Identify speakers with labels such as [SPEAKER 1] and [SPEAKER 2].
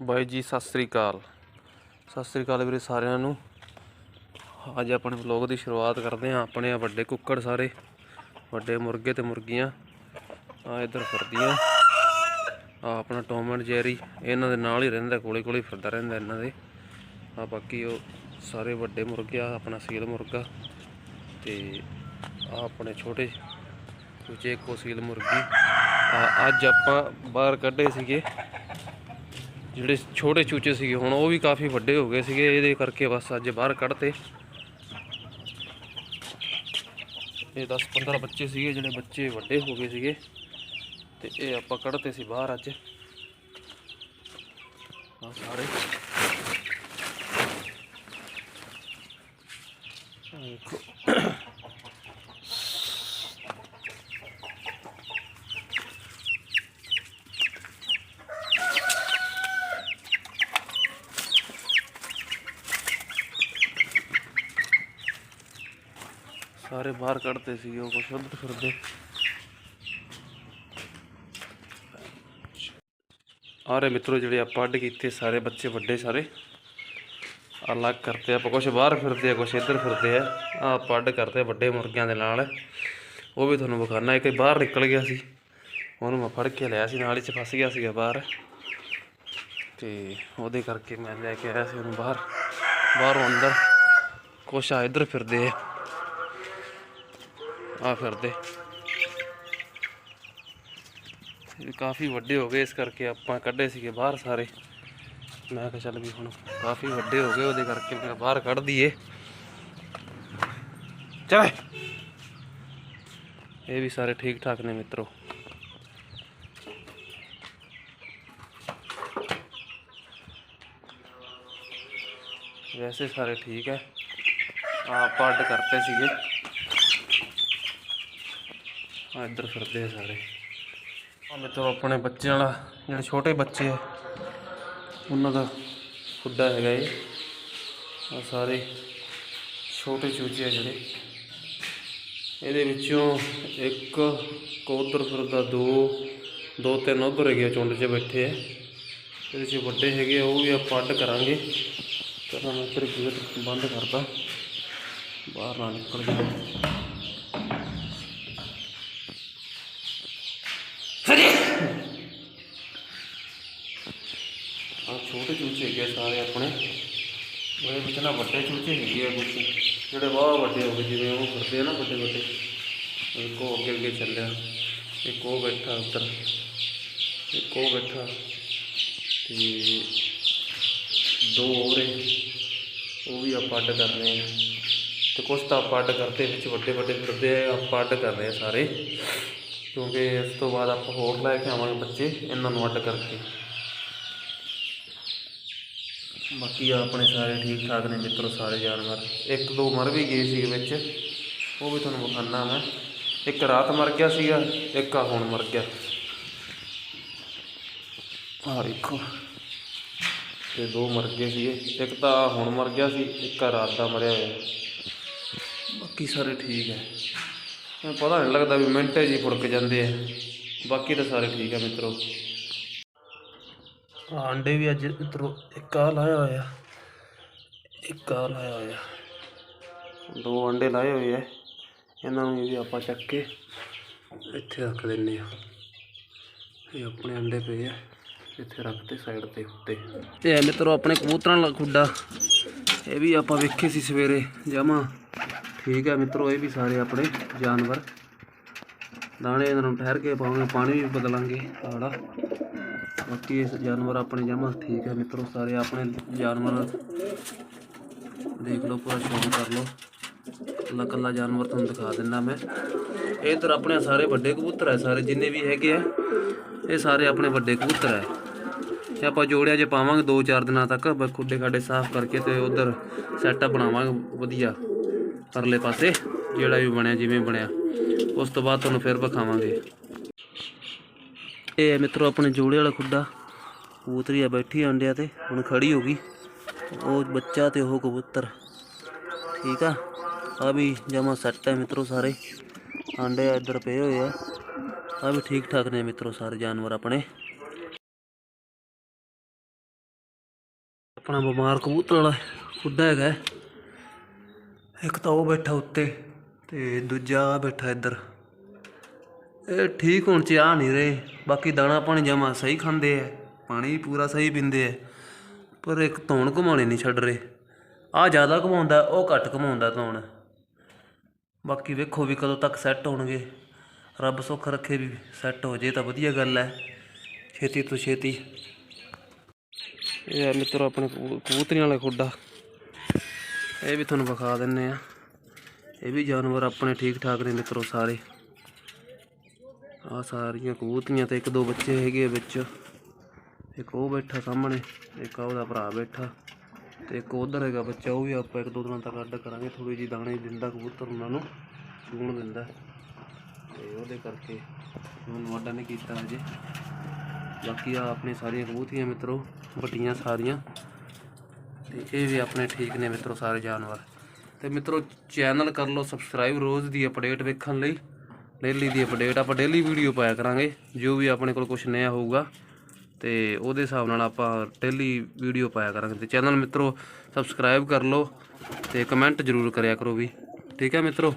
[SPEAKER 1] ਬਾਈ ਜੀ, ਸਤਿ ਸ੍ਰੀ ਅਕਾਲ। ਸਤਿ ਸ੍ਰੀ ਅਕਾਲ ਵੀਰੇ ਸਾਰਿਆਂ ਨੂੰ। ਅੱਜ ਆਪਣੇ ਵਲੌਗ ਦੀ ਸ਼ੁਰੂਆਤ ਕਰਦੇ ਹਾਂ। ਆਪਣੇ ਆ ਵੱਡੇ ਕੁੱਕੜ ਸਾਰੇ, ਵੱਡੇ ਮੁਰਗੇ ਤੇ ਮੁਰਗੀਆਂ। ਆ ਇੱਧਰ ਫਿਰਦੀਆਂ। ਆ ਆਪਣਾ ਟੌਮ ਐਂਡ ਜੈਰੀ। ਇਹਨਾਂ ਦੇ ਨਾਲ ਹੀ ਰਹਿੰਦਾ ਕੋਲੇ ਕੋਲੇ ਫਿਰਦਾ ਰਹਿੰਦਾ ਇਹਨਾਂ ਦੇ। ਆ ਬਾਕੀ ਉਹ ਸਾਰੇ ਵੱਡੇ ਮੁਰਗੇ, ਆ ਆਪਣਾ ਸੀਲ ਮੁਰਗਾ ਤੇ ਆ ਆਪਣੇ ਛੋਟੇ ਕੁਚੇ ਇੱਕੋ ਸੀਲ ਮੁਰਗੀ। ਅੱਜ ਆਪਾਂ ਬਾਹਰ ਕੱਢੇ ਸੀਗੇ। ਜਿਹੜੇ ਛੋਟੇ ਚੂਚੇ ਸੀਗੇ ਹੁਣ ਉਹ ਵੀ ਕਾਫੀ ਵੱਡੇ ਹੋ ਗਏ ਸੀਗੇ, ਇਹਦੇ ਕਰਕੇ ਬਸ ਅੱਜ ਬਾਹਰ ਕੱਢਤੇ। ਇਹ 10 15 ਬੱਚੇ ਸੀਗੇ, ਜਿਹੜੇ ਬੱਚੇ ਵੱਡੇ ਹੋ ਗਏ ਸੀਗੇ। ਤੇ ਇਹ ਆਪਾਂ ਕੱਢਤੇ ਸੀ ਬਾਹਰ ਅੱਜ। ਆ ਸਾਰੇ। ਦੇਖੋ। ਸਾਰੇ ਬਾਹਰ ਕੱਢਦੇ ਸੀ, ਉਹ ਕੁਛ ਉੱਧਰ ਫਿਰਦੇ। ਆਰੇ ਮਿੱਤਰੋ ਜਿਹੜੇ ਆਪਾਂ ਅੱਡ ਕੀਤੇ, ਸਾਰੇ ਬੱਚੇ ਵੱਡੇ ਸਾਰੇ। ਅਲੱਗ ਕਰਤੇ ਆਪਾਂ ਕੁਛ ਬਾਹਰ ਫਿਰਦੇ ਆ, ਕੁਛ ਇੱਧਰ ਫਿਰਦੇ ਆ। ਆ ਆਪਾਂ ਅੱਡ ਵੱਡੇ ਮੁਰਗਿਆਂ ਦੇ ਨਾਲ। ਉਹ ਵੀ ਤੁਹਾਨੂੰ ਵਿਖਾਣਾ ਇੱਕ ਬਾਹਰ ਨਿਕਲ ਗਿਆ ਸੀ। ਉਹਨੂੰ ਮੈਂ ਫੜ ਕੇ ਲਿਆ ਸੀ, ਨਾਲ ਹੀ ਚ ਫਸ ਗਿਆ ਸੀਗਾ ਬਾਹਰ। ਤੇ ਉਹਦੇ ਕਰਕੇ ਮੈਂ ਲੈ ਕੇ ਆਇਆ ਸੀ ਉਹਨੂੰ ਬਾਹਰ। ਬਾਹਰੋਂ ਅੰਦਰ ਕੁਛ ਆ, ਇੱਧਰ ਫਿਰਦੇ ਆ। ਆ ਫਿਰਦੇ। ਕਾਫੀ ਵੱਡੇ ਹੋ ਗਏ, ਇਸ ਕਰਕੇ ਆਪਾਂ ਕੱਢੇ ਸੀਗੇ ਬਾਹਰ ਸਾਰੇ। ਮੈਂ ਕਿਹਾ ਚੱਲ ਵੀ ਹੁਣ ਕਾਫੀ ਵੱਡੇ ਹੋ ਗਏ, ਉਹਦੇ ਕਰਕੇ ਮੈਂ ਬਾਹਰ ਕੱਢ ਦਈਏ। ਚੱਲ। ਇਹ ਵੀ ਸਾਰੇ ਠੀਕ ਠਾਕ ਨੇ ਮਿੱਤਰੋ। ਵੈਸੇ ਸਾਰੇ ਠੀਕ ਹੈ। ਆ ਪੱਡ ਕਰਤੇ ਸੀਗੇ। ਆ ਇੱਧਰ ਫਿਰਦੇ ਆ ਸਾਰੇ। ਆ ਮਿੱਤਰੋ ਆਪਣੇ ਬੱਚਿਆਂ ਵਾਲਾ ਜਿਹੜੇ ਛੋਟੇ ਬੱਚੇ ਆ ਉਹਨਾਂ ਦਾ ਖੁੱਡਾ ਹੈਗਾ ਇਹ। ਆ ਸਾਰੇ ਛੋਟੇ ਚੂਚੇ ਆ ਜਿਹੜੇ। ਇਹਦੇ ਵਿੱਚੋਂ ਇੱਕ ਕੋਦਰ ਫਿਰਦਾ ਦੋ ਦੋ ਤਿੰਨ ਉਧਰ ਹੈਗੇ ਆ, ਚੁੰਡ 'ਚ ਬੈਠੇ ਆ। ਇਹਦੇ 'ਚ ਵੱਡੇ ਹੈਗੇ ਆ, ਉਹ ਵੀ ਆਪਾਂ ਅੱਡ ਕਰਾਂਗੇ। ਤਾਂ ਮੈਂ ਫਿਰ ਗੇਟ ਬੰਦ ਕਰਦਾ ਬਾਹਰ ਨਾ ਨਿਕਲ ਜਾਵੇ ਆ ਛੋਟੇ ਚੂਚੇ ਹੈਗੇ ਆ ਸਾਰੇ ਆਪਣੇ ਉਹਦੇ ਵਿੱਚ ਨਾ ਵੱਡੇ ਚੂਚੇ ਹੈਗੇ ਆ ਕੁਝ ਜਿਹੜੇ ਬਹੁਤ ਵੱਡੇ ਹੋ ਗਏ, ਜਿਵੇਂ ਉਹ ਫਿਰਦੇ ਆ ਨਾ ਵੱਡੇ ਵੱਡੇ। ਇੱਕ ਉਹ ਅੱਗੇ ਅੱਗੇ ਚੱਲਿਆ, ਇੱਕ ਉਹ ਬੈਠਾ ਉੱਤਰ ਇੱਕ ਉਹ ਬੈਠਾ। ਤੇ ਦੋ ਹੋਰ ਹੈ ਉਹ ਵੀ ਆਪਾਂ ਅੱਡ ਕਰਨੇ ਆ ਤੇ ਕੁਛ ਤਾਂ ਆਪਾਂ ਅੱਡ ਕਰਦੇ, ਵਿੱਚ ਵੱਡੇ ਵੱਡੇ ਫਿਰਦੇ ਆ, ਆਪਾਂ ਅੱਡ ਕਰਨੇ ਆ ਸਾਰੇ। ਕਿਉਂਕਿ ਇਸ ਤੋਂ ਬਾਅਦ ਆਪਾਂ ਹੋਰ ਲੈ ਕੇ ਆਵਾਂਗੇ ਬੱਚੇ, ਇਹਨਾਂ ਨੂੰ ਅੱਡ ਕਰਕੇ। ਬਾਕੀ ਆ ਆਪਣੇ ਸਾਰੇ ਠੀਕ ਠਾਕ ਨੇ ਮਿੱਤਰੋ, ਸਾਰੇ ਜਾਨਵਰ। ਇੱਕ ਦੋ ਮਰ ਵੀ ਗਏ ਸੀ ਵਿੱਚ। ਉਹ ਵੀ ਤੁਹਾਨੂੰ ਵਿਖਾਣਾ ਮੈਂ। ਇੱਕ ਰਾਤ ਮਰ ਗਿਆ ਸੀਗਾ, ਇੱਕ ਆ ਹੁਣ ਮਰ ਗਿਆ। ਆ ਦੇਖੋ। ਤੇ ਦੋ ਮਰ ਗਏ ਸੀਗੇ। ਇੱਕ ਤਾਂ ਹੁਣ ਮਰ ਗਿਆ ਸੀ, ਇੱਕ ਆ ਰਾਤ ਦਾ ਮਰਿਆ ਹੋਇਆ। ਬਾਕੀ ਸਾਰੇ ਠੀਕ ਹੈ। ਮੈਨੂੰ ਪਤਾ ਨਹੀਂ ਲੱਗਦਾ ਵੀ ਮਿੰਟੇ ਜੀ ਫੁੜਕ ਜਾਂਦੇ ਆ। ਬਾਕੀ ਤਾਂ ਸਾਰੇ ਠੀਕ ਆ ਮਿੱਤਰੋ। ਆਂਡੇ ਵੀ ਅੱਜ ਮਿੱਤਰੋ ਇੱਕ ਆ ਲਾਇਆ ਹੋਇਆ। ਇੱਕ ਆ ਲਾਇਆ ਹੋਇਆ। ਦੋ ਆਂਡੇ ਲਾਏ ਹੋਏ ਆ। ਇਹਨਾਂ ਨੂੰ ਵੀ ਆਪਾਂ ਚੱਕ ਕੇ ਇੱਥੇ ਰੱਖ ਦਿੰਨੇ ਆ ਇਹ ਆਪਣੇ ਅੰਡੇ ਪਏ ਆ। ਇੱਥੇ ਰੱਖਤੇ ਸਾਈਡ ਤੇ ਉੱਤੇ। ਤੇ ਇਹ ਮਿੱਤਰੋ ਆਪਣੇ ਕਬੂਤਰਾਂ ਦਾ ਖੁੱਡਾ। ਇਹ ਵੀ ਆਪਾਂ ਵੇਖੇ ਸੀ ਸਵੇਰੇ। ਜਮਾ ਠੀਕ ਹੈ ਮਿੱਤਰੋ, ਇਹ ਵੀ ਸਾਰੇ ਆਪਣੇ ਜਾਨਵਰ। ਦਾਣੇ ਇਹਨਾਂ ਨੂੰ ਠਹਿਰ ਕੇ ਪਾਵਾਂਗੇ ਪਾਣੀ ਵੀ ਬਦਲਾਂਗੇ। ਆੜਾ। ਬਾਕੀ ਇਸ ਜਾਨਵਰ ਆਪਣੇ ਜਮਾ ਠੀਕ ਹੈ ਮਿੱਤਰੋ, ਸਾਰੇ ਆਪਣੇ ਜਾਨਵਰ ਦੇਖ ਲਓ, ਪੂਰਾ ਸ਼ੌਕ ਕਰ ਲਓ। ਕੱਲਾ ਕੱਲਾ ਜਾਨਵਰ ਤੁਹਾਨੂੰ ਦਿਖਾ ਦਿੰਦਾ ਮੈਂ। ਇਧਰ ਆਪਣੇ ਸਾਰੇ ਵੱਡੇ ਕਬੂਤਰ ਹੈ, ਸਾਰੇ ਜਿੰਨੇ ਵੀ ਹੈਗੇ ਆ, ਇਹ ਸਾਰੇ ਆਪਣੇ ਵੱਡੇ ਕਬੂਤਰ ਹੈ। ਤੇ ਆਪਾਂ ਜੋੜਿਆ ਜੇ ਪਾਵਾਂਗੇ 2-4 ਦਿਨਾਂ ਤੱਕ, ਬਸ ਖੁੱਡੇ ਖਾਡੇ ਸਾਫ਼ ਕਰਕੇ ਤੇ ਉਧਰ ਸੈਟਅਪ ਬਣਾਵਾਂਗੇ, ਵਧੀਆ ਪਰਲੇ ਪਾਸੇ, ਜਿਹੜਾ ਵੀ ਬਣਿਆ, ਜਿਵੇਂ ਬਣਿਆ। ਉਸ ਤੋਂ ਬਾਅਦ ਤੁਹਾਨੂੰ ਫਿਰ ਵਿਖਾਵਾਂਗੇ। ਇਹ ਹੈ ਮਿੱਤਰੋ ਆਪਣੇ ਜੋੜੇ ਵਾਲਾ ਖੁੱਡਾ, ਕਬੂਤਰੀ ਆ ਬੈਠੀ ਆ ਅੰਡਿਆਂ ਤੇ, ਹੁਣ ਖੜੀ ਹੋ ਗਈ। ਉਹ ਬੱਚਾ ਤੇ ਉਹ ਕਬੂਤਰ। ਠੀਕ ਆ? ਆ ਵੀ ਜਮਾ ਸੈੱਟ ਹੈ ਮਿੱਤਰੋ ਸਾਰੇ। ਆਂਡੇ ਇੱਧਰ ਪਏ ਹੋਏ ਆ। ਆ ਵੀ ਠੀਕ ਠਾਕ ਨੇ ਮਿੱਤਰੋ ਸਾਰੇ ਜਾਨਵਰ ਆਪਣੇ। ਆਪਣਾ ਬਿਮਾਰ ਕਬੂਤਰ ਵਾਲਾ ਖੁੱਡਾ ਹੈਗਾ। ਇੱਕ ਤਾਂ ਉਹ ਬੈਠਾ ਉੱਤੇ ਤੇ ਦੂਜਾ ਆਹ ਬੈਠਾ ਇੱਧਰ। ਇਹ ਠੀਕ ਹੁਣ ਚ ਆ ਨਹੀਂ ਰਹੇ। ਬਾਕੀ ਦਾਣਾ ਪਾਣੀ ਜਮਾ ਸਹੀ ਖਾਂਦੇ ਐ ਪਾਣੀ ਵੀ ਪੂਰਾ ਸਹੀ ਪੀਂਦੇ ਐ ਪਰ ਇੱਕ ਧੌਣ ਘੁਮਾਉਣੇ ਨਹੀਂ ਛੱਡ ਰਹੇ। ਆ ਜ਼ਿਆਦਾ ਘੁਮਾਉਂਦਾ, ਉਹ ਘੱਟ ਘੁਮਾਉਂਦਾ ਧੌਣ। ਬਾਕੀ ਵੇਖੋ ਵੀ ਕਦੋਂ ਤੱਕ ਸੈੱਟ ਹੋਣਗੇ। ਰੱਬ ਸੁੱਖ ਰੱਖੇ ਵੀ ਸੈੱਟ ਹੋ ਜੇ ਤਾਂ ਵਧੀਆ ਗੱਲ ਐ ਛੇਤੀ ਤੋਂ ਛੇਤੀ। ਇਹ ਆ ਮਿੱਤਰੋ ਆਪਣੇ ਕਬੂ- ਕਬੂਤਰੀਆਂ ਵਾਲਾ ਖੁੱਡਾ। ਇਹ ਵੀ ਤੁਹਾਨੂੰ ਵਿਖਾ ਦਿੰਨੇ ਆ। ਇਹ ਵੀ ਜਾਨਵਰ ਆਪਣੇ ਠੀਕ ਠਾਕ ਨੇ ਮਿੱਤਰੋ ਸਾਰੇ। ਆ ਸਾਰੀਆਂ ਕਬੂਤੀਆਂ ਤੇ ਇੱਕ ਦੋ ਬੱਚੇ ਹੈਗੇ ਆ ਵਿੱਚ। ਇੱਕ ਉਹ ਬੈਠਾ ਸਾਹਮਣੇ, ਇੱਕ ਆ ਉਹਦਾ ਭਰਾ ਬੈਠਾ। ਤੇ ਇੱਕ ਉਧਰ ਹੈਗਾ ਬੱਚਾ, ਉਹ ਵੀ ਆਪਾਂ ਇੱਕ ਦੋ ਦਿਨਾਂ ਤੱਕ ਅੱਡ ਕਰਾਂਗੇ ਥੋੜੀ ਜੀ ਦਾਣੇ ਦਿੰਦਾ ਕਬੂਤਰ ਉਹਨਾਂ ਨੂੰ, ਚੂਣ ਦਿੰਦਾ। ਤੇ ਉਹਦੇ ਕਰਕੇ ਉਹਨੂੰ ਅੱਡਾ ਨਹੀਂ ਕੀਤਾ ਅਜੇ ਬਾਕੀ ਆ ਆਪਣੇ ਸਾਰੀਆਂ ਕਬੂਤੀਆਂ ਮਿੱਤਰੋ, ਵੱਡੀਆਂ ਸਾਰੀਆਂ। ਤੇ ਇਹ ਵੀ ਆਪਣੇ ਠੀਕ ਨੇ ਮਿੱਤਰੋ ਸਾਰੇ ਜਾਨਵਰ। ਤੇ ਮਿੱਤਰੋ, ਚੈਨਲ ਕਰ ਲਓ, ਸਬਸਕ੍ਰਾਈਬ ਰੋਜ਼ ਦੀ ਅਪਡੇਟ ਵੇਖਣ ਲਈ। ਡੇਲੀ ਦੀ ਅਪਡੇਟ ਆਪਾਂ ਡੇਲੀ ਵੀਡੀਓ ਪਾਇਆ ਕਰਾਂਗੇ, ਜੋ ਵੀ ਆਪਣੇ ਕੋਲ ਕੁਝ ਨਿਆ ਹੋਊਗਾ। ਤੇ ਉਹਦੇ ਹਿਸਾਬ ਨਾਲ ਆਪਾਂ ਡੇਲੀ ਵੀਡੀਓ ਪਾਇਆ ਕਰਾਂਗੇ। ਤੇ ਚੈਨਲ ਮਿੱਤਰੋ ਸਬਸਕ੍ਰਾਈਬ ਕਰ ਲਓ ਤੇ ਕਮੈਂਟ ਜ਼ਰੂਰ ਕਰਿਆ ਕਰੋ ਵੀ। ਠੀਕ ਹੈ ਮਿੱਤਰੋ?